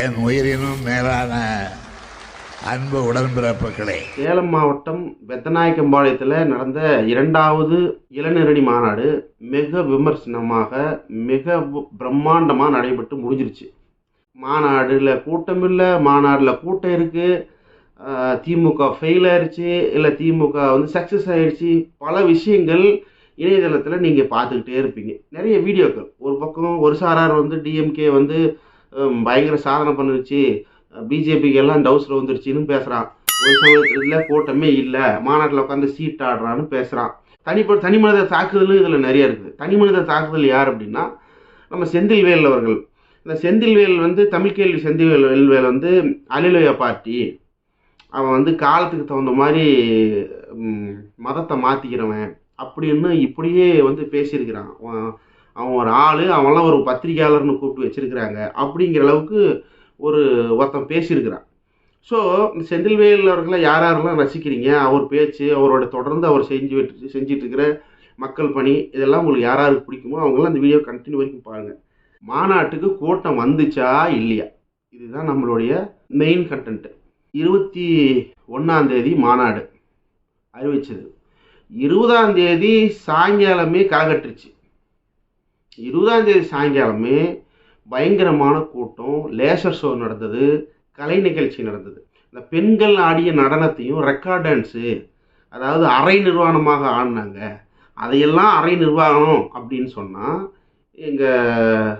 என் உயிரினும் மேலான அன்பு உடன்பிறப்புகளே. சேலம் மாவட்டம் வெத்தநாயக்கம்பாளையத்தில் நடந்த இரண்டாவது இளநீரணி மாநாடு மிக விமர்சனமாக மிக பிரம்மாண்டமாக நடைபெற்று முடிஞ்சிருச்சு. மாநாடுல கூட்டம் இல்லை மாநாடில் கூட்டம் இருக்குது திமுக ஃபெயில் ஆயிடுச்சு இல்லை திமுக வந்து சக்ஸஸ் ஆயிடுச்சு பல விஷயங்கள் இணையதளத்தில் நீங்கள் பார்த்துக்கிட்டே இருப்பீங்க. நிறைய வீடியோக்கள். ஒரு பக்கம் ஒரு சாரார் வந்து டிஎம்கே வந்து பயங்கர சாதனை பண்ணிருச்சு பிஜேபிக்கு எல்லாம் டவுஸில் வந்துருச்சுன்னு பேசுகிறான் ஒரு சமயத்தில் கூட்டமே இல்லை. மாநாட்டில் உட்காந்து சீட் ஆடுறான்னு பேசுகிறான் தனிப்ப தனி மனித தாக்குதலும் இதில் நிறைய இருக்குது. தனி மனித தாக்குதல் யார் அப்படின்னா நம்ம செந்தில்வேல் அவர்கள். இந்த செந்தில்வேல் வந்து தமிழ் கேள்வி செந்தில்வேல் வேல்வேல் வந்து அலிலோயா பார்ட்டி. அவன் வந்து காலத்துக்கு தகுந்த மாதிரி மதத்தை மாற்றிக்கிறவன் அப்படின்னு இப்படியே வந்து பேசியிருக்கிறான். அவன் ஒரு ஆள் அவன்லாம் ஒரு பத்திரிகையாளர்னு கூப்பிட்டு வச்சிருக்கிறாங்க அப்படிங்கிற அளவுக்கு ஒரு ஒருத்தன் பேசியிருக்கிறான். ஸோ செந்தில்வேல் அவர்களை யார் யாரெல்லாம் ரசிக்கிறீங்க? அவர் பேச்சு அவரோட தொடர்ந்து அவர் செஞ்சு விட்டு மக்கள் பணி இதெல்லாம் உங்களுக்கு யார் யாருக்கு பிடிக்குமோ அவங்களாம் அந்த வீடியோ கண்டினியூ வரைக்கும் பாருங்கள் மாநாட்டுக்கு கூட்டம் வந்துச்சா? இல்லையா? இதுதான் நம்மளுடைய மெயின் கண்டென்ட்டு இருபத்தி ஒன்றாந்தேதி மாநாடு அறிவிச்சது. இருபதாம் தேதி சாயங்காலமே களைகட்டுருச்சு இருபதாம் தேதி சாயங்காலமே பயங்கரமான கூட்டம் லேசர் ஷோ நடந்தது கலை நிகழ்ச்சி நடந்தது. இந்த பெண்கள் ஆடிய நடனத்தையும் ரெக்கார்ட் டான்ஸு அதாவது அரை நிர்வாணமாக ஆடினாங்க. அதையெல்லாம் அரை நிர்வாகம் அப்படின்னு சொன்னால் எங்கள்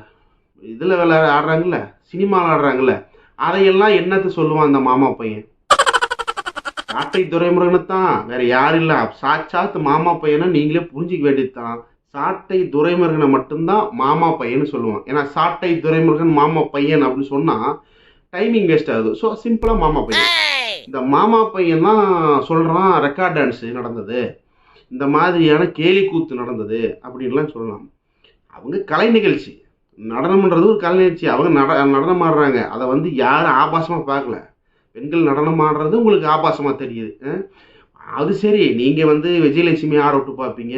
இதில் விளையாட ஆடுறாங்கல்ல சினிமாவில் ஆடுறாங்கல்ல அதையெல்லாம் என்னத்து சொல்லுவான் அந்த மாமா பையன்? காட்டை துறைமுருகனை தான் வேறு யாரும் இல்லை. சாட்சாத்து மாமா பையனை நீங்களே புரிஞ்சிக்க வேண்டியது தான் சாட்டை துரைமுருகனை மட்டும்தான் மாமா பையன்னு சொல்லுவான் ஏன்னா சாட்டை துரைமுருகன் மாமா பையன் அப்படின்னு சொன்னால் டைமிங் வேஸ்ட் ஆகுது. ஸோ சிம்பிளாக மாமா பையன். இந்த மாமா பையன் தான் சொல்கிறான் ரெக்கார்ட் டான்ஸு நடந்தது. இந்த மாதிரியான கேலி கூத்து நடந்தது அப்படின்லாம் சொல்லலாம். அவங்க கலை நிகழ்ச்சி. நடனம்ன்றது ஒரு கலை நிகழ்ச்சி. அவங்க நட நடனம் ஆடுறாங்க. அதை வந்து யாரும் ஆபாசமாக பார்க்கல. பெண்கள் நடனம் ஆடுறது உங்களுக்கு ஆபாசமாக தெரியுது. அது சரி. நீங்கள் வந்து விஜயலட்சுமி ஆட விட்டு பார்ப்பீங்க.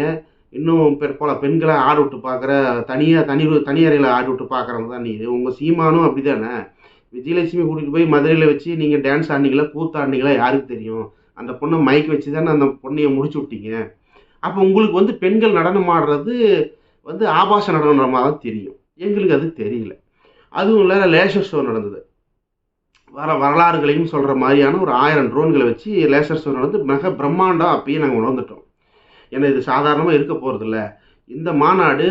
இன்னும் பிற்பல பெண்களை ஆட விட்டு பார்க்குற தனியாக தனி தனி அறையில் ஆட விட்டு பார்க்குறவங்க தான் நீ உங்கள் சீமானும் அப்படி தானே விஜயலட்சுமி கூட்டிகிட்டு போய் மதுரையில் வச்சு நீங்கள் டான்ஸ் ஆடினீங்களா கூத்து ஆடினீங்களா யாருக்கு தெரியும்? அந்த பொண்ணை மைக் வச்சு தானே அந்த பொண்ணையை முடிச்சு விட்டீங்க. அப்போ உங்களுக்கு வந்து பெண்கள் நடனம் ஆடுறது வந்து ஆபாச நடனன்ற மாதிரி தான் தெரியும். எங்களுக்கு அது தெரியல. அதுவும் இல்லை லேசர் ஷோ நடந்தது. வர வரலாறுகளையும் சொல்கிற மாதிரியான ஒரு ஆயிரம் ட்ரோன்களை வச்சு லேசர் ஷோ நடந்து மிக பிரம்மாண்டம் அப்பயே நாங்கள் உணர்ந்துட்டோம். ஏன்னா இது சாதாரணமாக இருக்க போகிறதில்ல இந்த மாநாடு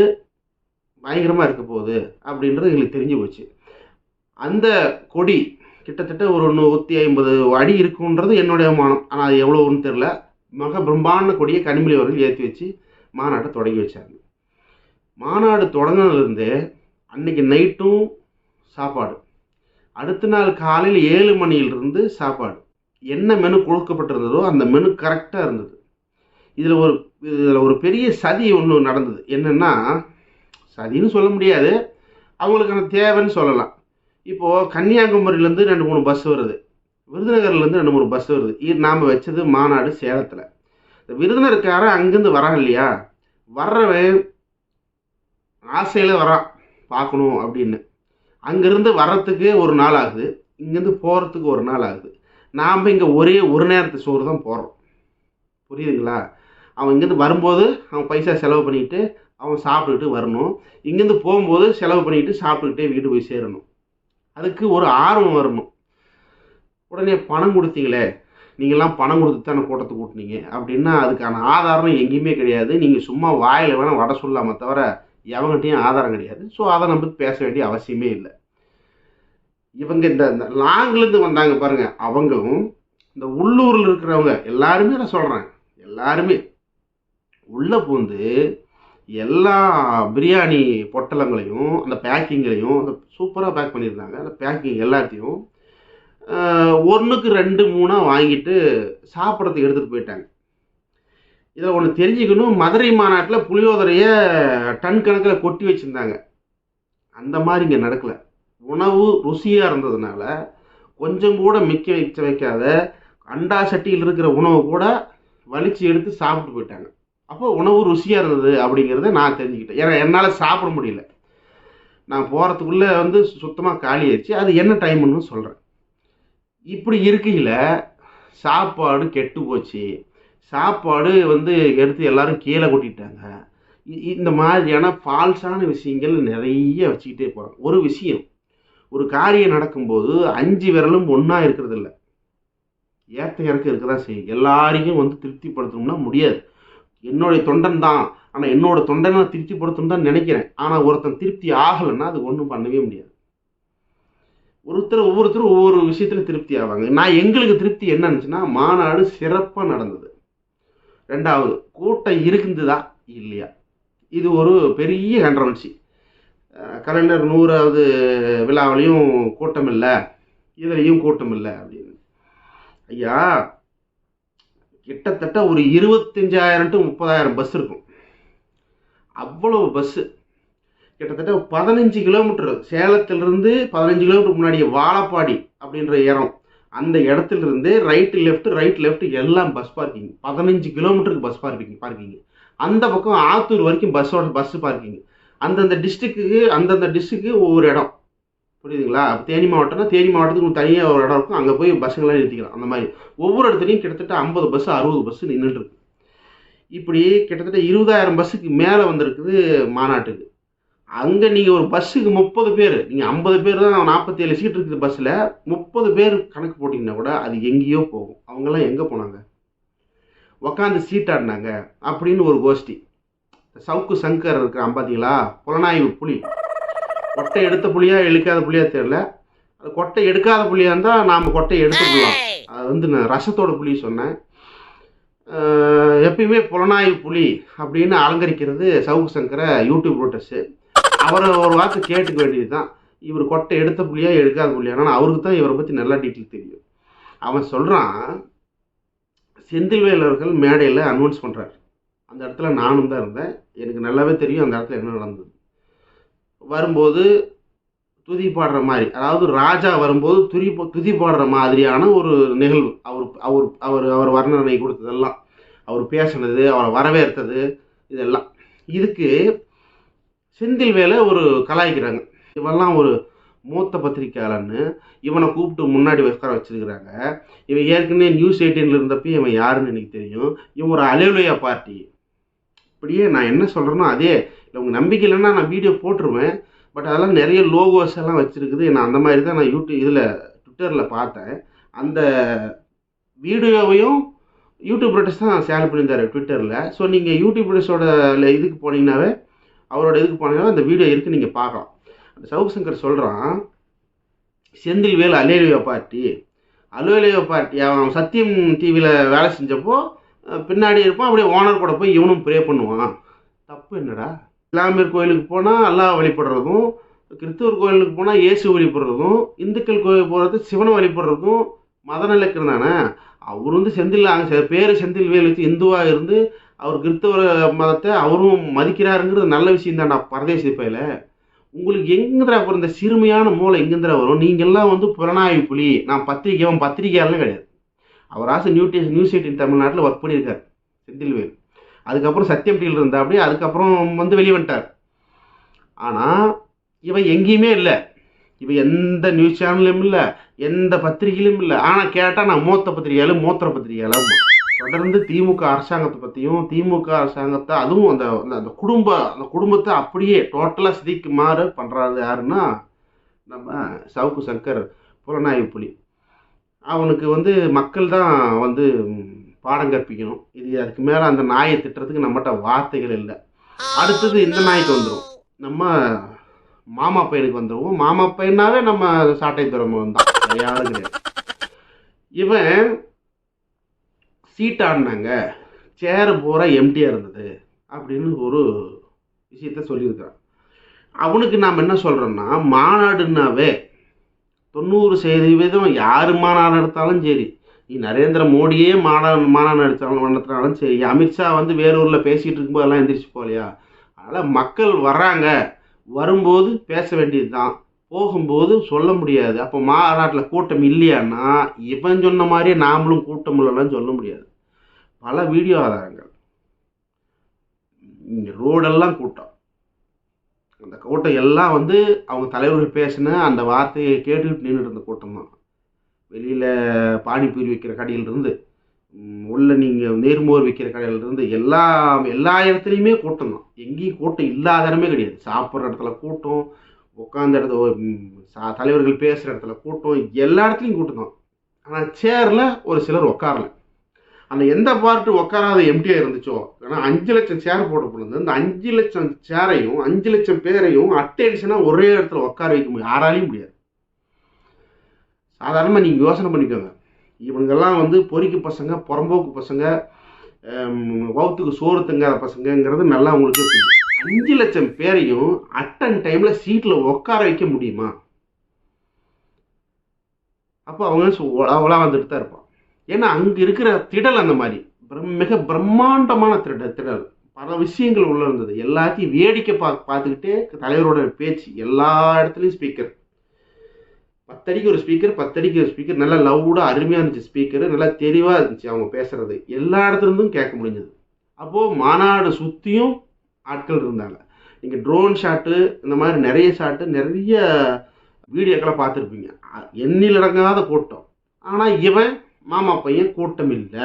பயங்கரமாக இருக்க போகுது அப்படின்றது எங்களுக்கு தெரிஞ்சு போச்சு. அந்த கொடி கிட்டத்தட்ட ஒரு நூற்றி ஐம்பது அடி இருக்குன்றது என்னுடைய மானம். ஆனால் அது எவ்வளோன்னு தெரில மிக பிரம்மாண்ட கொடியை கனிமொழி அவர்கள் ஏற்றி வச்சு மாநாட்டை தொடங்கி வச்சாங்க. மாநாடு தொடங்கினதுலேருந்தே அன்னைக்கு நைட்டும் சாப்பாடு. அடுத்த நாள் காலையில் ஏழு மணியிலிருந்து சாப்பாடு. என்ன மெனு கொடுக்கப்பட்டிருந்ததோ அந்த மெனு கரெக்டாக இருந்தது. இதில் ஒரு இதில் ஒரு பெரிய சதி ஒன்று நடந்தது. என்னென்னா சதின்னு சொல்ல முடியாது. அவங்களுக்கான தேவைன்னு சொல்லலாம். இப்போது கன்னியாகுமரியிலேருந்து ரெண்டு மூணு பஸ் வருது. விருதுநகர்லேருந்து ரெண்டு மூணு பஸ் வருது. நாம் வச்சது மாநாடு சேலத்தில். இந்த விருதுநகர்காரன் அங்கேருந்து வரான் இல்லையா? வர்றவன் ஆசையில் வரான். பார்க்கணும் அப்படின்னு. அங்கேருந்து வர்றதுக்கு ஒரு நாள் ஆகுது. இங்கேருந்து போகிறதுக்கு ஒரு நாள் ஆகுது. நாம் இங்கே ஒரே ஒரு நேரத்து சோறு தான் போகிறோம் புரியுதுங்களா? அவன் இங்கேருந்து வரும்போது அவன் பைசா செலவு பண்ணிட்டு அவன் சாப்பிட்டுக்கிட்டு வரணும். இங்கேருந்து போகும்போது செலவு பண்ணிட்டு சாப்பிட்டுக்கிட்டே வீடு போய் சேரணும். அதுக்கு ஒரு ஆர்வம் வரணும். உடனே பணம் கொடுத்தீங்களே நீங்கள்லாம் பணம் கொடுத்து தானே கூட்டத்தை கூட்டினீங்க. அப்படின்னா அதுக்கான ஆதாரம் எங்கேயுமே கிடையாது. நீங்கள் சும்மா வாயில் வேணால் வட சொல்லாம தவிர எவங்கிட்டையும் ஆதாரம் கிடையாது. ஸோ அதை நம்ம பேச வேண்டிய அவசியமே இல்லை. இவங்க இந்த இந்த லாங்லேருந்து வந்தாங்க பாருங்கள் அவங்களும் இந்த உள்ளூரில் இருக்கிறவங்க எல்லாருமே நான் சொல்கிறேன் எல்லாருமே உள்ளே பூந்து எல்லா பிரியாணி பொட்டலங்களையும் அந்த பேக்கிங்களையும் அந்த சூப்பராக பேக் பண்ணியிருந்தாங்க. அந்த பேக்கிங் எல்லாத்தையும் ஒன்றுக்கு ரெண்டு மூணாக வாங்கிட்டு சாப்பிட்றதுக்கு எடுத்துகிட்டு போயிட்டாங்க. இதில் ஒன்று தெரிஞ்சுக்கணும். மதுரை மாநாட்டில் புளியோதரையை டன் கணக்கில் கொட்டி வச்சுருந்தாங்க. அந்த மாதிரி இங்கே நடக்கலை. உணவு ருசியாக இருந்ததுனால கொஞ்சம் கூட மிக்க வைக்க வைக்காத அண்டா சட்டியில் இருக்கிற உணவு கூட வலிச்சு எடுத்து சாப்பிட்டு போயிட்டாங்க. அப்போ உணவு ருசியாக இருந்தது அப்படிங்கிறத நான் தெரிஞ்சுக்கிட்டேன். ஏன்னா என்னால் சாப்பிட முடியல. நான் போகிறதுக்குள்ளே வந்து சுத்தமாக காலி ஆயிடுச்சு. அது என்ன டைம்னு சொல்கிறேன் இப்படி இருக்கையில் சாப்பாடு கெட்டு போச்சு. சாப்பாடு வந்து எடுத்து எல்லாரும் கீழே கொட்டிட்டாங்க. இ- இந்த மாதிரியான ஃபால்ஸான விஷயங்கள் நிறைய வச்சுக்கிட்டே போகிறாங்க ஒரு விஷயம் ஒரு காரியம் நடக்கும்போது அஞ்சு விரலும் ஒன்றா இருக்கிறதில்ல. ஏற்ற இறக்க இருக்க தான் செய்யும். எல்லாரையும் வந்து திருப்திப்படுத்தணும்னா முடியாது. என்னுடைய தொண்டன் தான். ஆனால் என்னோட தொண்டனை திருப்திப்படுத்தணும் தான் நினைக்கிறேன். ஆனால் ஒருத்தன் திருப்தி ஆகலைன்னா அது ஒன்றும் பண்ணவே முடியாது. ஒருத்தர் ஒவ்வொருத்தரும் ஒவ்வொரு விஷயத்தில் திருப்தி ஆவாங்க. நான் எங்களுக்கு திருப்தி என்ன இருந்துச்சுன்னா மாநாடு சிறப்பாக நடந்தது. ரெண்டாவது கூட்டம் இருக்குதுதா இல்லையா? இது ஒரு பெரிய கண்ட்ரவன்சி கலைஞர் நூறாவது விழாவிலையும் கூட்டம் இல்லை. இதுலேயும் கூட்டம் இல்லை அப்படின்னு. ஐயா கிட்டத்தட்ட ஒரு இருபத்தஞ்சாயிரம் டு முப்பதாயிரம் பஸ் இருக்கும். அவ்வளவு பஸ்ஸு கிட்டத்தட்ட பதினஞ்சு கிலோமீட்டர் சேலத்திலிருந்து பதினஞ்சு கிலோமீட்டர் முன்னாடி வாழப்பாடி அப்படின்ற இடம். அந்த இடத்துலருந்து ரைட்டு லெஃப்ட் ரைட் லெஃப்ட் எல்லாம் பஸ் பார்க்கிங் பதினஞ்சு கிலோமீட்டருக்கு பஸ் பார்க்கிங் பார்க்கிங் அந்த பக்கம் ஆத்தூர் வரைக்கும் பஸ்ஸோட பஸ் பார்க்கிங் அந்தந்த டிஸ்ட்ரிக்ட்டுக்கு அந்தந்த டிஸ்ட்ரிக்கு ஒவ்வொரு இடம். புரியுதுங்களா? தேனி மாவட்டம்னா தேனி மாவட்டத்துக்கு தனியாக ஒரு இடம் இருக்கும். அங்கே போய் பஸ்ஸுங்களாம் நிறுத்திக்கலாம். அந்த மாதிரி. ஒவ்வொரு இடத்துலையும் கிட்டத்தட்ட ஐம்பது பஸ் அறுபது பஸ் நின்றுட்டுருக்கு இப்படி கிட்டத்தட்ட இருபதாயிரம் பஸ்ஸுக்கு மேலே வந்திருக்குது மாநாட்டுக்கு. அங்கே நீங்கள் ஒரு பஸ்ஸுக்கு முப்பது பேர் நீங்கள் ஐம்பது பேர் தான் நாற்பத்தி ஏழு சீட் இருக்குது பஸ்ஸில். முப்பது பேர் கணக்கு போட்டிங்கன்னா கூட அது எங்கேயோ போகும். அவங்கெல்லாம் எங்கே போனாங்க? உக்காந்து சீட்டாடினாங்க அப்படின்னு ஒரு கோஷ்டி. சவுக்கு சங்கர் இருக்கிறான் பார்த்தீங்களா புலனாய்வு புலி. கொட்டை எடுத்த புலியா இழுக்காத புலியா தெரியல. அது கொட்டை எடுக்காத புலியா இருந்தால் நாம் கொட்டை எடுத்துக்கலாம் அது வந்து நான் ரசத்தோட புலி சொன்னேன். எப்பயுமே புலனாய்வு புலி அப்படின்னு அலங்கரிக்கிறது சவுக்கு சங்கரை யூடியூப் ரோட்டர்ஸு. அவரை ஒரு வார்த்தை கேட்டுக்க வேண்டியது தான் இவர் கொட்டை எடுத்த புலியா எடுக்காத புலியா ஆனால் அவருக்கு தான் இவரை பற்றி நல்லா டீட்டெயில் தெரியும். அவன் சொல்கிறான் செந்தில்வேல் அவர்கள் மேடையில் அனௌன்ஸ் பண்ணுறாரு அந்த இடத்துல நானும் தான் இருந்தேன். எனக்கு நல்லாவே தெரியும் அந்த இடத்துல என்ன நடந்தது வரும்போது துதி பாடுற மாதிரி. அதாவது ராஜா வரும்போது துதி துதி பாடுற மாதிரியான ஒரு நிகழ்வு. அவர் அவர் அவர் அவர் வர்ணனை கொடுத்ததெல்லாம். அவர் பேசினது அவரை வரவேற்றது இதெல்லாம். இதுக்கு செந்தில் வேலை ஒரு கலாய்க்கிறாங்க. இவெல்லாம் ஒரு மூத்த பத்திரிக்கையாளன்னு இவனை கூப்பிட்டு முன்னாடி உட்கார வச்சுருக்கிறாங்க. இவன் ஏற்கனவே நியூஸ் எயிட்டீனில் இருந்தப்ப இவன் யாருன்னு எனக்கு தெரியும். இவன் ஒரு அலுவலையா பார்ட்டி. இப்படியே நான் என்ன சொல்கிறேனோ அதே இல்லை உங்கள் நம்பிக்கை இல்லைன்னா நான் வீடியோ போட்டுருவேன். பட் அதெல்லாம் நிறைய லோகோஸ் எல்லாம் வச்சுருக்குது. நான் அந்த மாதிரி தான் நான் யூடியூப் இதில் ட்விட்டரில் பார்த்தேன். அந்த வீடியோவையும் யூடியூப் ப்ரொடக்ட்ஸ் தான் ஷேர் பண்ணியிருந்தார் ட்விட்டரில் ஸோ நீங்கள் யூடியூப் ரைட்டர்ஸோட இதுக்கு போனீங்கன்னாவே அவரோட இதுக்கு போனீங்கன்னா அந்த வீடியோ இருக்குது நீங்கள் பார்க்கலாம். அந்த சவுக் சங்கர் சொல்கிறான் செந்தில் வேல் அலேலியா பார்ட்டி அலுவலியா பார்ட்டி அவன் சத்தியம் டிவியில் வேலை செஞ்சப்போ பின்னாடி இருப்பான் அப்படியே ஓனர் கூட போய் இவனும் ப்ரே பண்ணுவான். தப்பு என்னடா? இஸ்லாமியர் கோயிலுக்கு போனால் அல்லாஹ் வழிபடுறதும் கிறிஸ்துவர் கோயிலுக்கு போனால் இயேசு வழிபடுறதும் இந்துக்கள் கோயில் போகிறது சிவனை வழிபடுறதும் மத நிலக்கர் தானே? அவர் வந்து செந்தில் அங்கே பேர் செந்தில் வேல் வச்சு இந்துவாக இருந்து அவர் கிறிஸ்தவ மதத்தை அவரும் மதிக்கிறாருங்கிறது நல்ல விஷயம் தான்டா பரதேசி பையில. உங்களுக்கு எங்கேந்திரா அப்புறம் இந்த சிறுமையான மூளை எங்கேந்திரா வரும்? நீங்கள்லாம் வந்து புலனாய்வு புலி. நான் பத்திரிக்கை அவன் பத்திரிக்கையாளனே கிடையாது. அவர் ஆசை நியூ நியூஸ் எயிட்டின் தமிழ்நாட்டில் ஒர்க் பண்ணியிருக்கார் செந்தில்வேல் அதுக்கப்புறம் சத்தியம் டிவியில் இருந்தா அப்படியே அதுக்கப்புறம் வந்து வெளியே வந்துட்டார். ஆனால் இவன் எங்கேயுமே இல்லை. இவன் எந்த நியூஸ் சேனலும் இல்லை எந்த பத்திரிகையிலும் இல்லை. ஆனால் கேட்டால் நான் மூத்த பத்திரிகையாலும் மூத்திர பத்திரிகையாலும் தொடர்ந்து திமுக அரசாங்கத்தை பற்றியும் திமுக அரசாங்கத்தை அதுவும் அந்த அந்த- அந்த குடும்ப அந்த குடும்பத்தை அப்படியே டோட்டலாக சிதைக்குமாறு பண்ணுறாரு யாருன்னா நம்ம சவுக்கு சங்கர் புலனாய்வு புலி. அவனுக்கு வந்து மக்கள் தான் வந்து பாடம் கற்பிக்கணும். இது அதுக்கு மேலே அந்த நாயை திட்டுறதுக்கு நம்மகிட்ட வார்த்தைகள் இல்லை. அடுத்தது இந்த நாய்க்கு வந்துடும் நம்ம மாமா பையனுக்கு வந்துடுவோம் மாமா பையனாவே நம்ம சாட்டை துறமன் தான். வேற யாரும் கிடையாது. இவன் சீட் ஆடினாங்க. சேர் பூரா எம்டியாக இருந்தது. அப்படின்னு ஒரு விஷயத்த சொல்லியிருக்கான் அவனுக்கு நாம் என்ன சொல்கிறோம்னா மாநாடுனாவே தொண்ணூறு சதவீதம் யார் மாநாடு எடுத்தாலும் சரி நீ நரேந்திர மோடியே மாநாடு மாநாடு நடத்தாலும் நடத்தினாலும் சரி அமித்ஷா வந்து வேறூரில் பேசிகிட்டு இருக்கும்போது எல்லாம் எந்திரிச்சு போகலையா? அதனால் மக்கள் வர்றாங்க. வரும்போது பேச வேண்டியது தான் போகும்போது சொல்ல முடியாது. அப்போ மாநாட்டில் கூட்டம் இல்லையான்னா இவன் சொன்ன மாதிரியே நாமளும் கூட்டம் இல்லைன்னு சொல்ல முடியாது. பல வீடியோ ஆதாரங்கள். இங்கே ரோடெல்லாம் கூட்டம். அந்த கூட்டம் எல்லாம் வந்து அவங்க தலைவர்கள் பேசின அந்த வார்த்தையை கேட்டுக்கிட்டு நின்றுட்டு இருந்த கூட்டம் தான் வெளியில் பானிபூரி வைக்கிற கடையிலிருந்து உள்ள நீங்கள் நேர்மோர் விற்கிற கடையிலிருந்து எல்லா எல்லா இடத்துலையுமே கூட்டம் தான். எங்கேயும் கூட்டம் இல்லாத இடமே கிடையாது. சாப்பிட்ற இடத்துல கூட்டம் உட்காந்த இடத்துல சா- தலைவர்கள் பேசுகிற இடத்துல கூட்டம் எல்லா இடத்துலையும் கூட்டம் தான். ஆனால் சேரில் ஒரு சிலர் உட்காரல. அந்த எந்த பார்ட்டு உட்காராத எம்டியாக இருந்துச்சோ ஏன்னா அஞ்சு லட்சம் சேர் போட்டு போனது அந்த அஞ்சு லட்சம் சேரையும் அஞ்சு லட்சம் பேரையும் அட்டென்ஷனாக ஒரே இடத்துல உட்கார வைக்க முடியும் யாராலையும் முடியாது. சாதாரணமாக நீங்கள் யோசனை பண்ணிக்கோங்க. இவங்கெல்லாம் வந்து பொறிக்கு பசங்க புறம்போக்கு பசங்க வவுத்துக்கு சோறு தங்காத பசங்கங்கிறது நல்லா உங்களுக்கு தெரியும் அஞ்சு லட்சம் பேரையும் அட்டன் டைமில் சீட்டில் உட்கார வைக்க முடியுமா? அப்போ அவங்க உலா வந்துட்டு தான் இருப்பான். ஏன்னா அங்கே இருக்கிற திடல் அந்த மாதிரி. பிரம்- மிக பிரம்மாண்டமான திடல் திடல். பல விஷயங்கள் உள்ள இருந்தது. எல்லாத்தையும் வேடிக்கை பா பார்த்துக்கிட்டே தலைவரோட பேச்சு எல்லா இடத்துலையும் ஸ்பீக்கர் பத்தடிக்கு ஒரு ஸ்பீக்கர் பத்தடிக்கு ஒரு ஸ்பீக்கர் நல்லா லவுடாக அருமையாக இருந்துச்சு ஸ்பீக்கர் நல்லா தெளிவாக இருந்துச்சு அவங்க பேசுகிறது எல்லா இடத்துல இருந்தும் கேட்க முடிஞ்சது. அப்போது மாநாடு சுற்றியும் ஆட்கள் இருந்தாங்க. நீங்கள் ட்ரோன் ஷாட்டு இந்த மாதிரி நிறைய ஷாட்டு நிறைய வீடியோக்களை பார்த்துருப்பீங்க. எண்ணிலடங்காத கூட்டம். ஆனால் இவன் மாமா பையன் கூட்டம் இல்லை.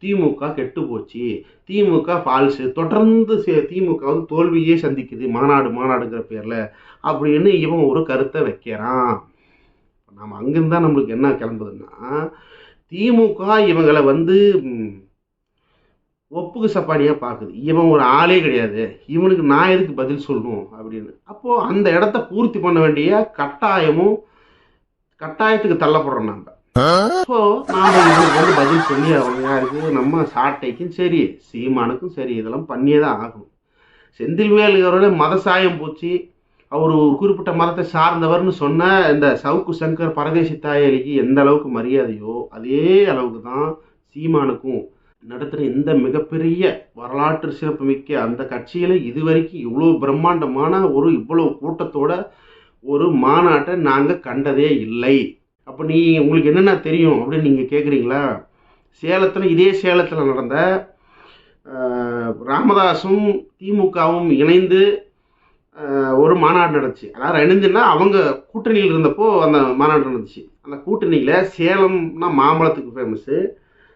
திமுக கெட்டு போச்சு. திமுக ஃபால்ஸு தொடர்ந்து சே- திமுக வந்து தோல்வியே சந்திக்குது. மாநாடு மாநாடுங்கிற பேரில். அப்படின்னு இவன் ஒரு கருத்தை வைக்கிறான். நாம் அங்கிருந்து தான் நம்மளுக்கு என்ன கிளம்புதுன்னா திமுக இவங்களை வந்து ஒப்புக்கு சப்பானியாக பார்க்குது. இவன் ஒரு ஆளே கிடையாது. இவனுக்கு நான் எதுக்கு பதில் சொல்லணும் அப்படின்னு. அப்போது அந்த இடத்த பூர்த்தி பண்ண வேண்டிய கட்டாயமும் கட்டாயத்துக்கு தள்ளப்படுறோம் நம்ம ஸோ நாம் இவனுக்கு வந்து பதில் சொல்லி அவங்க யாருக்கு? நம்ம சாட்டைக்கும் சரி சீமானுக்கும் சரி இதெல்லாம் பண்ணியே தான் ஆகணும். செந்தில்வேல் அவரோட மத சாயம் பூச்சி. அவர் ஒரு குறிப்பிட்ட மதத்தை சார்ந்தவர்னு சொன்ன இந்த சவுக்கு சங்கர் பரதேசி தாயலிக்கு எந்த அளவுக்கு மரியாதையோ அதே அளவுக்கு தான் சீமானுக்கும் நடத்துகிற இந்த மிகப்பெரிய வரலாற்று சிறப்புமிக்க அந்த கட்சியில் இதுவரைக்கும் இவ்வளோ பிரம்மாண்டமான ஒரு இவ்வளோ கூட்டத்தோட ஒரு மாநாட்டை நாங்கள் கண்டதே இல்லை. அப்போ நீ உங்களுக்கு என்னென்ன தெரியும் அப்படின்னு நீங்கள் கேட்குறீங்களா சேலத்தில் இதே சேலத்தில் நடந்த ராமதாஸும் திமுகவும் இணைந்து ஒரு மாநாடு நடந்துச்சு. அதாவது இணைஞ்சுன்னா அவங்க கூட்டணியில் இருந்தப்போ அந்த மாநாடு நடந்துச்சு. அந்த கூட்டணியில் சேலம்னா மாம்பழத்துக்கு ஃபேமஸ்ஸு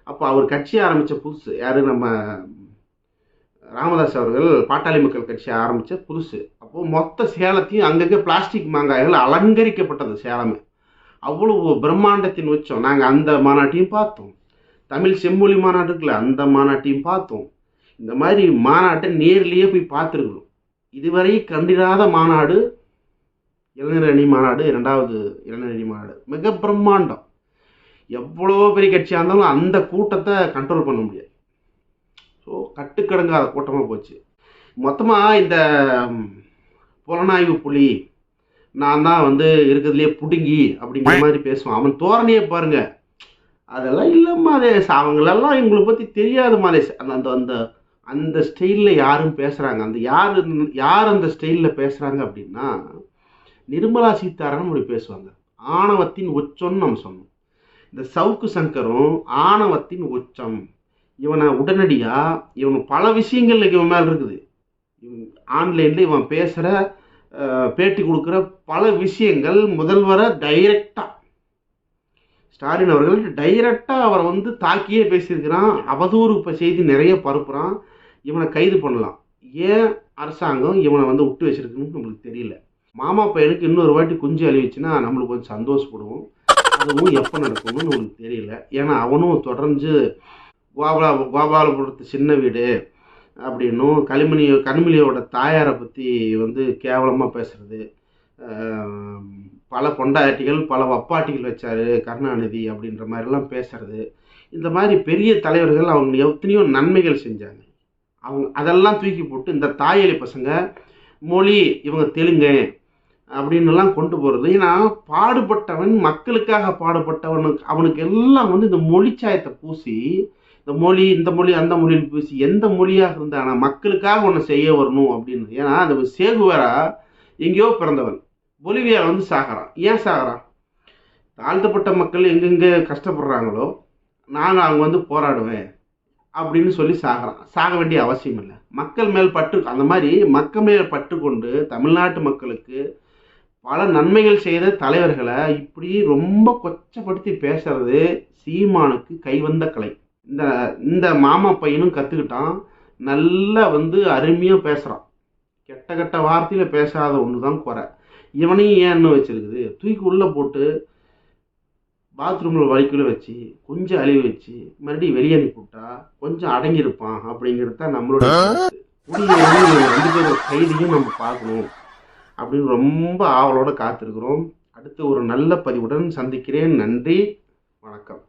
அப்போ அவர் கட்சி ஆரம்பித்த புதுசு. யார்? நம்ம ராமதாஸ் அவர்கள் பாட்டாளி மக்கள் கட்சி ஆரம்பித்த புதுசு. அப்போது மொத்த சேலத்தையும் அங்கங்கே பிளாஸ்டிக் மாங்காய்கள் அலங்கரிக்கப்பட்டது சேலமே. அவ்வளவு பிரம்மாண்டத்தின் உச்சம். நாங்கள் அந்த மாநாட்டையும் பார்த்தோம். தமிழ் செம்மொழி மாநாட்டுக்குள்ள அந்த மாநாட்டையும் பார்த்தோம். இந்த மாதிரி மாநாட்டை நேர்லேயே போய் பார்த்துருக்கணும் இதுவரை கண்டிராத மாநாடு இளைஞர் அணி மாநாடு இரண்டாவது இளைஞர் அணி மாநாடு. மிக பிரம்மாண்டம். எவ்வளோ பெரிய கட்சியாக இருந்தாலும் அந்த கூட்டத்தை கண்ட்ரோல் பண்ண முடியாது. ஸோ கட்டுக்கடங்காத கூட்டமாக போச்சு. மொத்தமாக இந்த புலனாய்வு புலி நான் தான் வந்து இருக்கிறதுலே புடுங்கி அப்படிங்கிற மாதிரி பேசுவான். அவன் தோரணையே பாருங்கள் அதெல்லாம் இல்லைம்மா அதே அவங்களெல்லாம் எங்களை பற்றி தெரியாது மாதிரி அந்த அந்த அந்த அந்த ஸ்டைலில் யாரும் பேசுகிறாங்க அந்த யார் யார் அந்த ஸ்டைலில் பேசுகிறாங்க அப்படின்னா நிர்மலா சீதாராமன் அப்படி பேசுவாங்க. ஆணவத்தின் உச்சம்னு நம்ம சொன்னோம் இந்த சவுக்கு சங்கரும் ஆணவத்தின் உச்சம். இவனை உடனடியாக இவன் பல விஷயங்கள் இவன் மேலே இருக்குது. ஆன்லைனில் இவன் பேசுகிற பேட்டி கொடுக்குற பல விஷயங்கள் முதல்வரை டைரக்டாக ஸ்டாலின் அவர்கள் டைரெக்டாக அவரை வந்து தாக்கியே பேசியிருக்கிறான். அவதூறு இப்போ செய்தி நிறைய பரப்புகிறான் இவனை கைது பண்ணலாம். ஏன் அரசாங்கம் இவனை வந்து விட்டு வச்சிருக்குன்னு நம்மளுக்கு தெரியல. மாமா பையனுக்கு இன்னொரு வாட்டி குஞ்சு அழிவிச்சுன்னா நம்மளுக்கு கொஞ்சம் சந்தோஷப்படுவோம். அதுவும் எப்போ நடக்கும்னு நம்மளுக்கு தெரியல. ஏன்னா அவனும் தொடர்ந்து கோபால கோபாலபுரத்து சின்ன வீடு அப்படின்னும் களிமணி கனிமொழியோட தாயாரை பற்றி வந்து கேவலமாக பேசுகிறது பல பொண்டாட்டிகள் பல வப்பாட்டிகள் வச்சார் கருணாநிதி அப்படின்ற மாதிரிலாம் பேசுறது. இந்த மாதிரி பெரிய தலைவர்கள் அவங்க எத்தனையோ நன்மைகள் செஞ்சாங்க. அவங்க அதெல்லாம் தூக்கி போட்டு இந்த தாயலி பசங்க மொழி இவங்க தெலுங்கு அப்படின்னுலாம் கொண்டு போகிறது ஏன்னா பாடுபட்டவன் மக்களுக்காக பாடுபட்டவனுக்கு அவனுக்கு எல்லாம் வந்து இந்த மொழி சாயத்தை பூசி இந்த மொழி இந்த மொழி அந்த மொழியில் பூசி எந்த மொழியாக இருந்தால் ஆனால் மக்களுக்காக ஒன்று செய்ய வரணும் அப்படின்னு. ஏன்னா அந்த சேகுவேரா எங்கேயோ பிறந்தவன். பொலிவியாவில் வந்து சாகிறான் ஏன் சாகிறான் தாழ்த்தப்பட்ட மக்கள் எங்கெங்கே கஷ்டப்படுறாங்களோ நாங்கள் அவங்க வந்து போராடுவேன் அப்படின்னு சொல்லி சாகிறான் சாக வேண்டிய அவசியம் இல்லை. மக்கள் மேல் பற்று அந்த மாதிரி மக்கள் மேல் பற்று கொண்டு தமிழ்நாட்டு மக்களுக்கு பல நன்மைகள் செய்த தலைவர்களை இப்படி ரொம்ப கொச்சப்படுத்தி பேசுறது சீமானுக்கு கைவந்த கலை. இந்த இந்த மாமா பையனும் கற்றுக்கிட்டான் நல்லா வந்து அருமையாக பேசுகிறான் கெட்ட கெட்ட வார்த்தையில் பேசாத ஒன்று தான் குறை. இவனையும் ஏன்னு வச்சிருக்குது? தூக்கி உள்ளே போட்டு பாத்ரூமில் வலிக்குள்ள வச்சு கொஞ்சம் அழிவு வச்சு மறுபடியும் வெளியே அனுப்பிவிட்டா கொஞ்சம் அடங்கியிருப்பான் அப்படிங்கிறது தான் நம்மளோட ரெண்டு பேரும் கைதியும் நம்ம பார்க்கணும் அப்படின்னு ரொம்ப ஆவலோட காத்திருக்கிறோம். அடுத்து ஒரு நல்ல பதிவுடன் சந்திக்கிறேன். நன்றி. வணக்கம்.